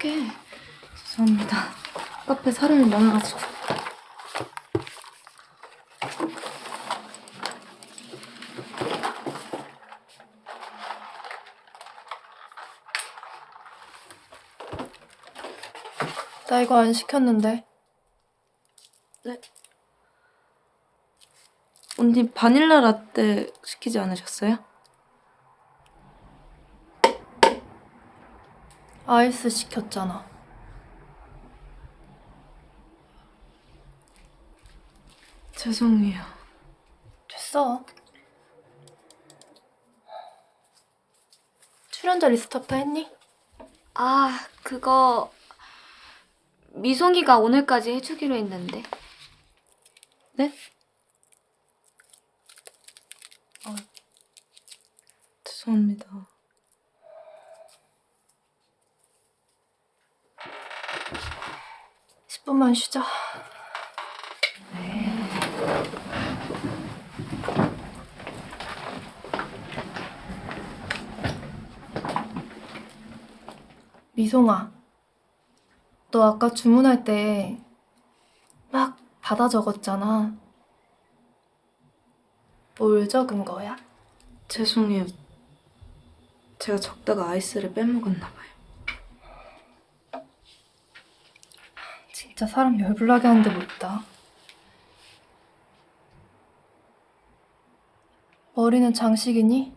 어떡해. 죄송합니다. 카페 사람이 많아가지고. 나 이거 안 시켰는데. 네. 언니 바닐라 라떼 시키지 않으셨어요? 아이스 시켰잖아. 죄송해요. 됐어. 출연자 리스트업도 했니? 아, 그거 미송이가 오늘까지 해주기로 했는데. 네? 아, 죄송합니다. 십 분만 쉬자. 미송아, 너 아까 주문할 때 막 받아 적었잖아. 뭘 적은 거야? 죄송해요. 제가 적다가 아이스를 빼먹었나 봐요. 진짜 사람 열불나게 하는데 뭐 있다. 머리는 장식이니?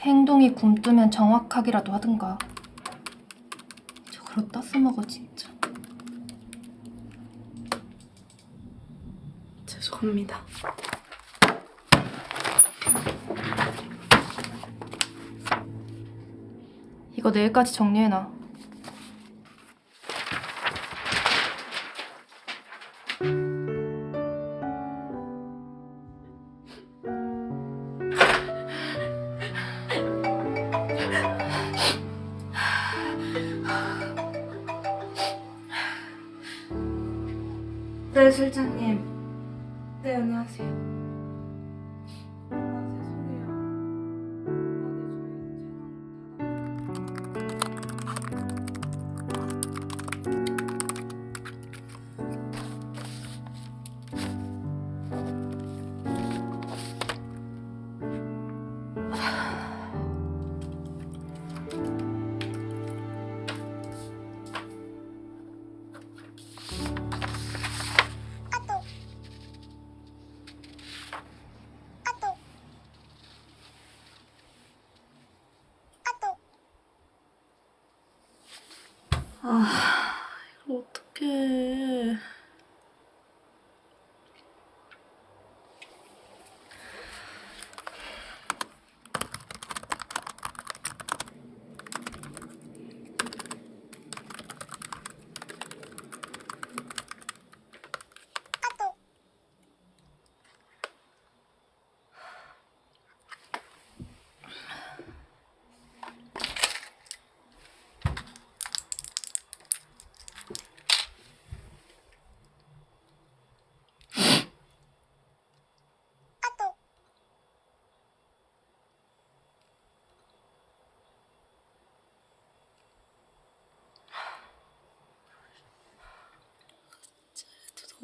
행동이 굼뜨면 정확하기라도 하든가. 저걸 어디다 써먹어 진짜. 죄송합니다. 이거 내일까지 정리해놔.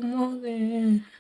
너무하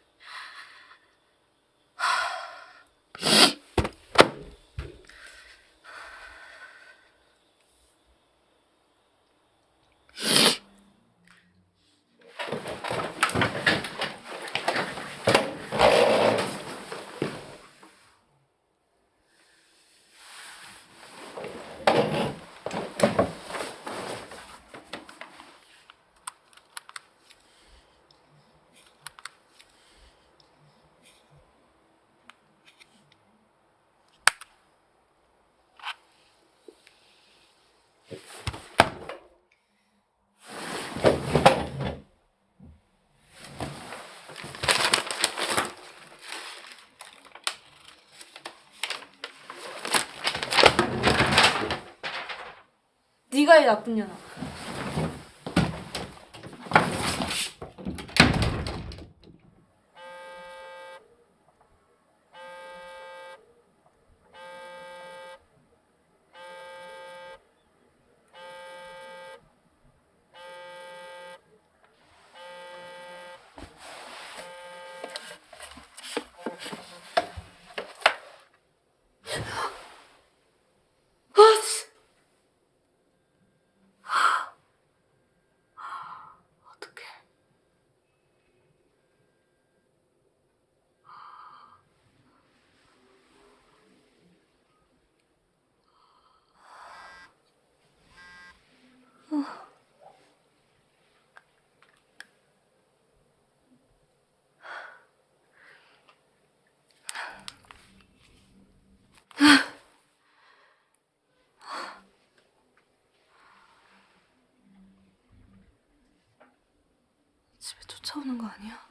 네. 네가 이 나쁜 년아. 집에 쫓아오는 거 아니야?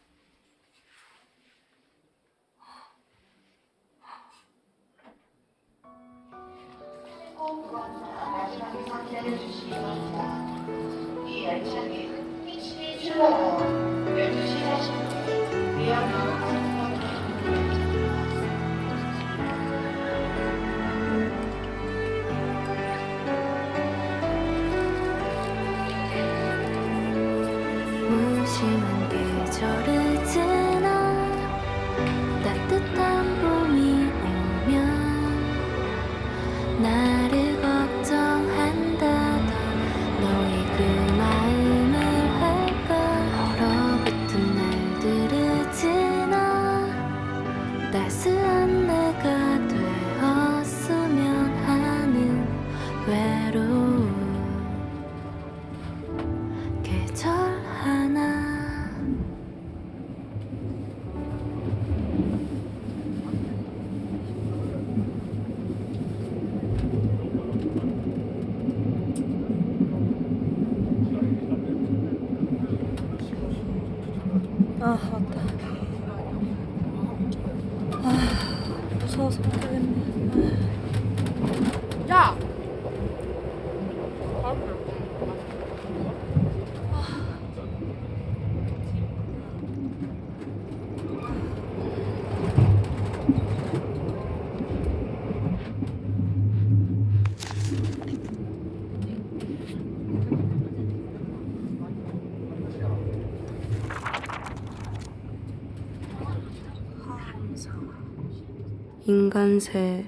인간새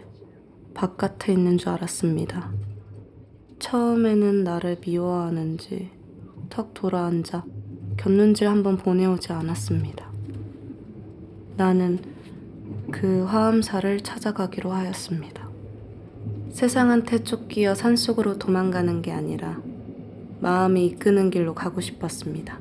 바깥에 있는 줄 알았습니다. 처음에는 나를 미워하는지 턱 돌아앉아 곁눈질 한번 보내오지 않았습니다. 나는 그 화엄사를 찾아가기로 하였습니다. 세상한테 쫓기어 산속으로 도망가는 게 아니라 마음이 이끄는 길로 가고 싶었습니다.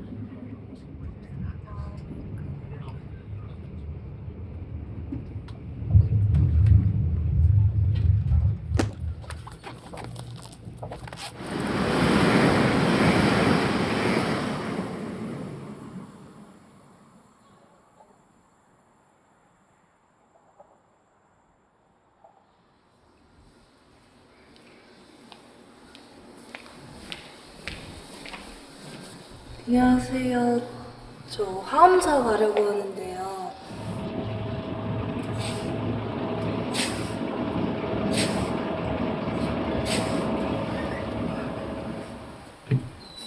안녕하세요. 저 화엄사 가려고 하는데요.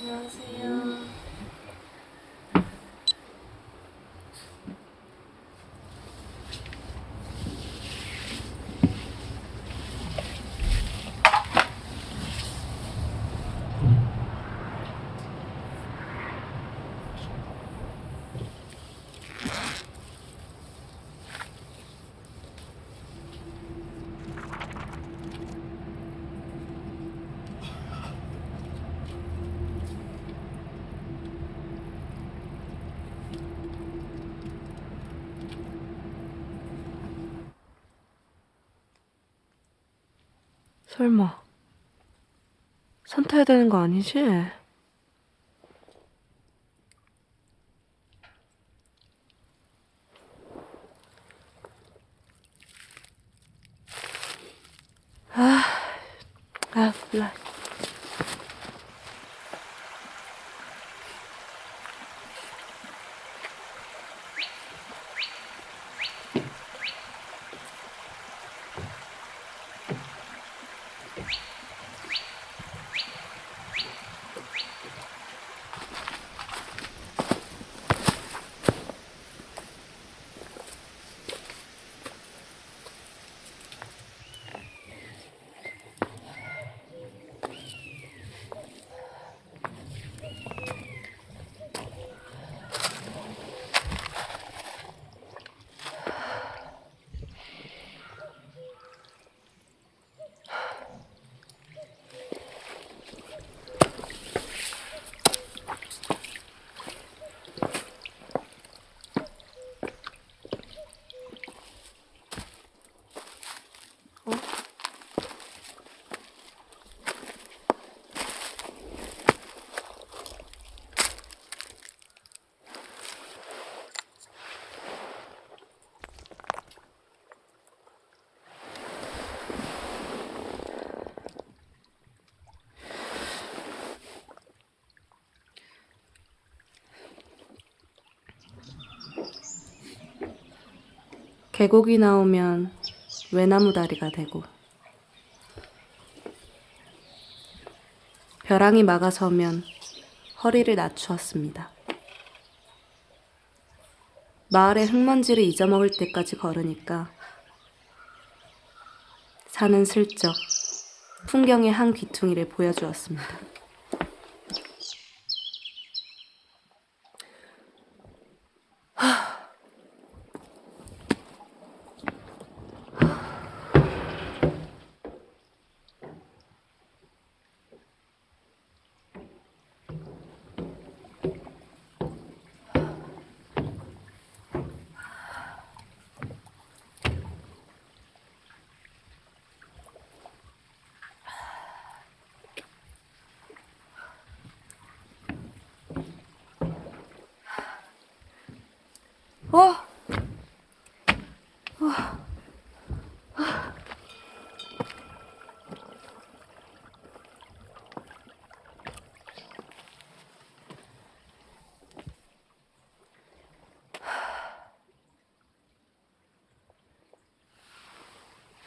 안녕하세요. 설마 산 타야 되는 거 아니지? 아, 아 몰라. 계곡이 나오면 외나무 다리가 되고 벼랑이 막아서면 허리를 낮추었습니다. 마을의 흙먼지를 잊어먹을 때까지 걸으니까 산은 슬쩍 풍경의 한 귀퉁이를 보여주었습니다. 어?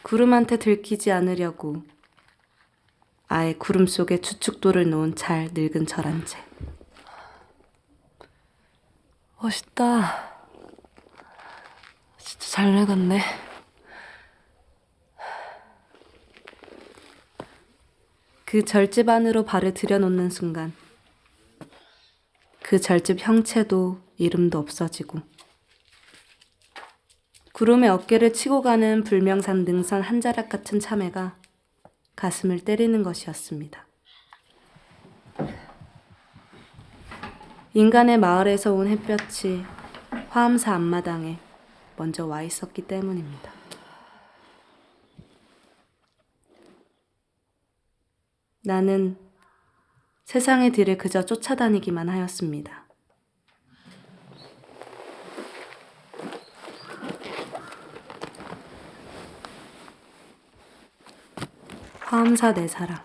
구름한테 들키지 않으려고 아예 구름 속에 추측도를 놓은 잘 늙은 절한 채. 멋있다. 잘 늙었네. 그 절집 안으로 발을 들여놓는 순간 그 절집 형체도 이름도 없어지고 구름에 어깨를 치고 가는 불명산 능선 한 자락 같은 참외가 가슴을 때리는 것이었습니다. 인간의 마을에서 온 햇볕이 화암사 앞마당에 먼저 와 있었기 때문입니다. 나는 세상의 뒤를 그저 쫓아다니기만 하였습니다. 화암사 내 사랑.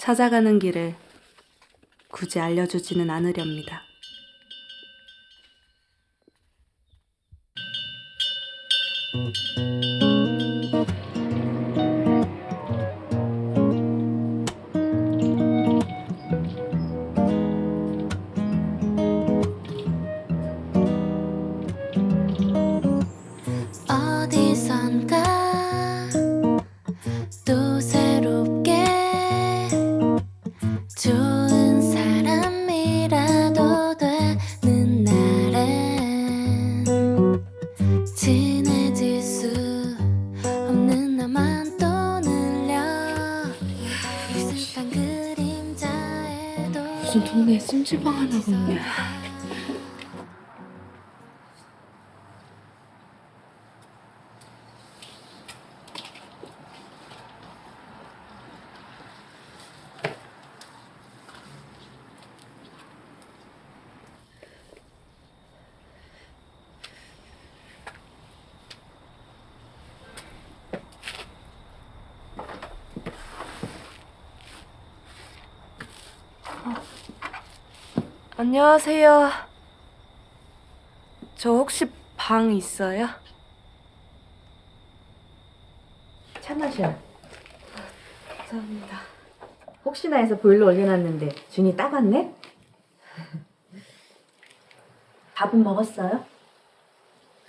찾아가는 길을 굳이 알려주지는 않으렵니다. 어 무슨 동네에 찜질방 하나 없네. 안녕하세요. 저 혹시 방 있어요? 차 마셔. 감사합니다. 혹시나 해서 보일러 올려놨는데 준이 따갔네? 밥은 먹었어요?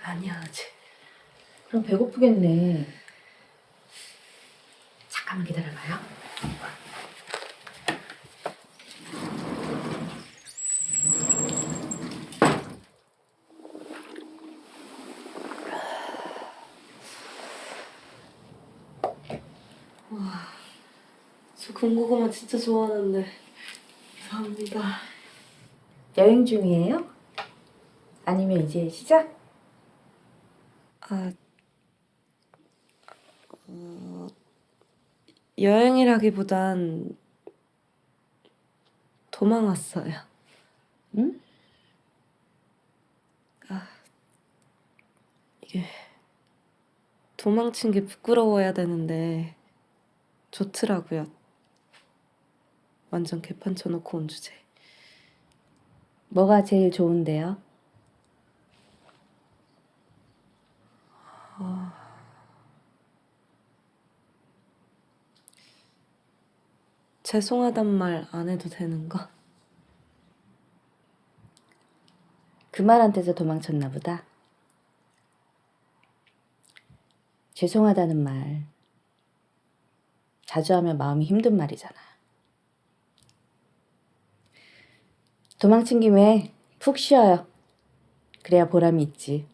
아니야, 아직. 그럼 배고프겠네. 잠깐만 기다려봐요. 저 군고구마 진짜 좋아하는데. 감사합니다. 여행 중이에요? 아니면 이제 시작? 아, 어, 여행이라기보단 도망 왔어요. 응? 아, 이게 도망친 게 부끄러워야 되는데 좋더라고요. 완전 개판 쳐놓고 온 주제. 뭐가 제일 좋은데요? 어... 죄송하단 말 안 해도 되는 거? 그 말한테서 도망쳤나 보다. 죄송하다는 말 자주 하면 마음이 힘든 말이잖아. 도망친 김에 푹 쉬어요. 그래야 보람이 있지.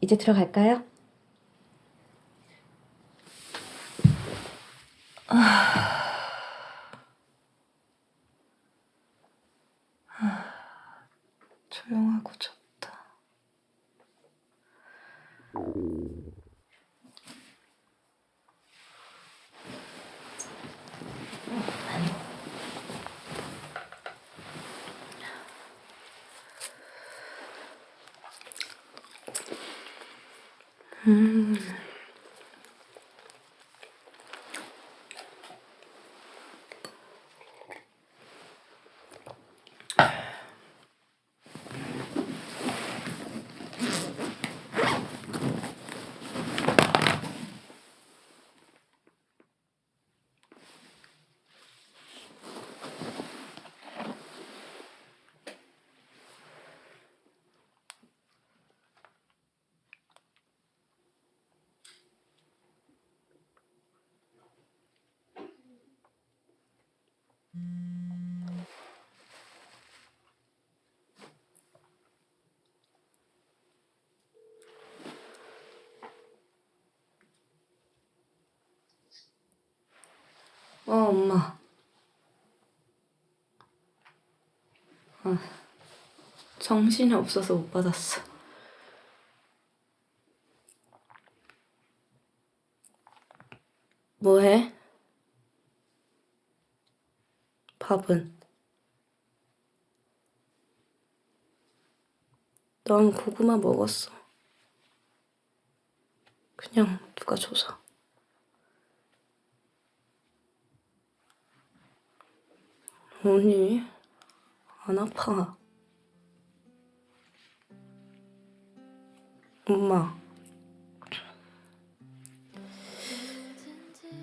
이제 들어갈까요? 조용하고 좋다. 嗯。 어, 엄마. 아, 정신이 없어서 못 받았어. 뭐해? 밥은? 넌 고구마 먹었어. 그냥 누가 줘서. 아니, 안 아파. 엄마.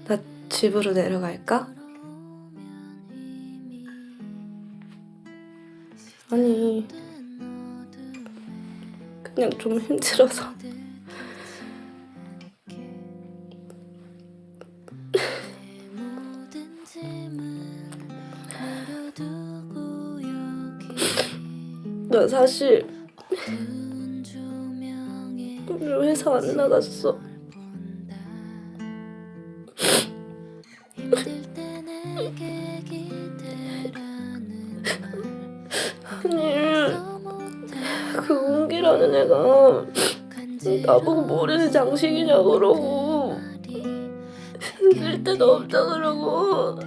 나 집으로 내려갈까? 아니, 그냥 좀 힘들어서. 나 사실 회사 안 나갔어. 힘들 아니, 그 은기라는 애가 나보고 모래는 장식이냐고 그러고 쓸 데도 없다 그러고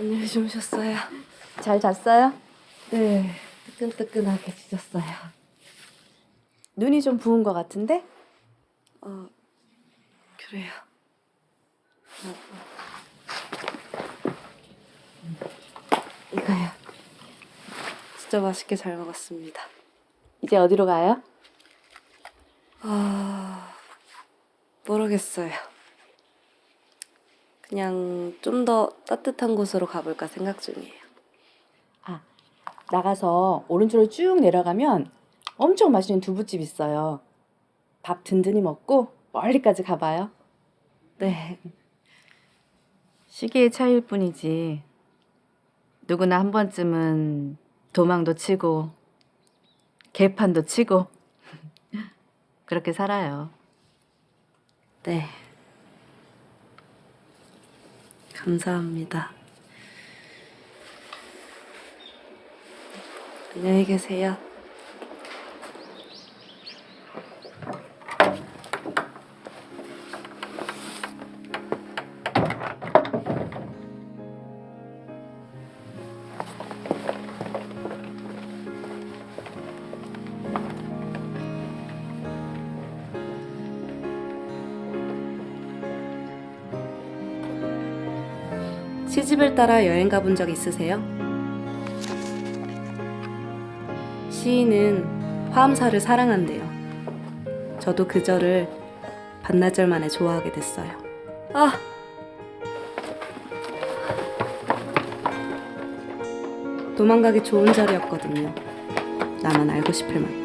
안녕히 주무셨어요? 잘 잤어요? 네, 뜨끈뜨끈하게 지졌어요. 눈이 좀 부은 것 같은데? 어, 그래요. 이거요. 진짜 맛있게 잘 먹었습니다. 이제 어디로 가요? 아, 모르겠어요. 그냥 좀 더 따뜻한 곳으로 가볼까 생각 중이에요. 나가서 오른쪽으로 쭉 내려가면 엄청 맛있는 두부집 있어요. 밥 든든히 먹고 멀리까지 가봐요. 네. 시기의 차이일 뿐이지. 누구나 한 번쯤은 도망도 치고 개판도 치고 그렇게 살아요. 네. 감사합니다. 안녕히 계세요. 시집을 따라 여행 가본 적 있으세요? 시인은 화엄사를 사랑한대요. 저도 그 절을 반나절 만에 좋아하게 됐어요. 아! 도망가기 좋은 절이었거든요. 나만 알고 싶을 만큼.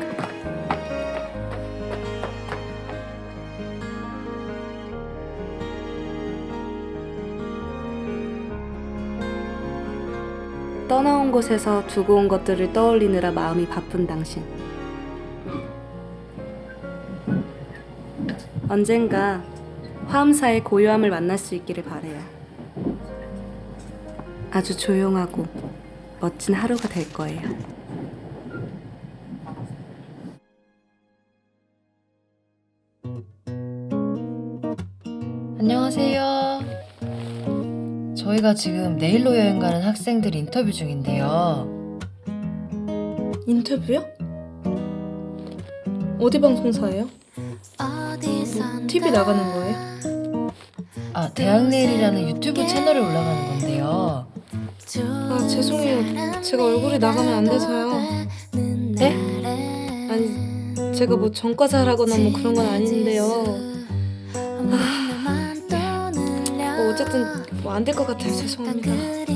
떠나온 곳에서 두고 온 것들을 떠올리느라 마음이 바쁜 당신. 언젠가 화엄사의 고요함을 만날 수 있기를 바래요. 아주 조용하고 멋진 하루가 될 거예요. 저희가 지금 내일로 여행 가는 학생들 인터뷰 중인데요. 인터뷰요? 어디 방송사예요? 어디선가 TV 나가는 거예요? 아, 대학내일이라는 유튜브 채널에 올라가는 건데요. 아 죄송해요. 제가 얼굴이 나가면 안 돼서요. 네? 아니 제가 뭐 전과자라거나 뭐 그런 건 아닌데요. 뭐 어쨌든 뭐 안 될 것 같아요. 죄송합니다.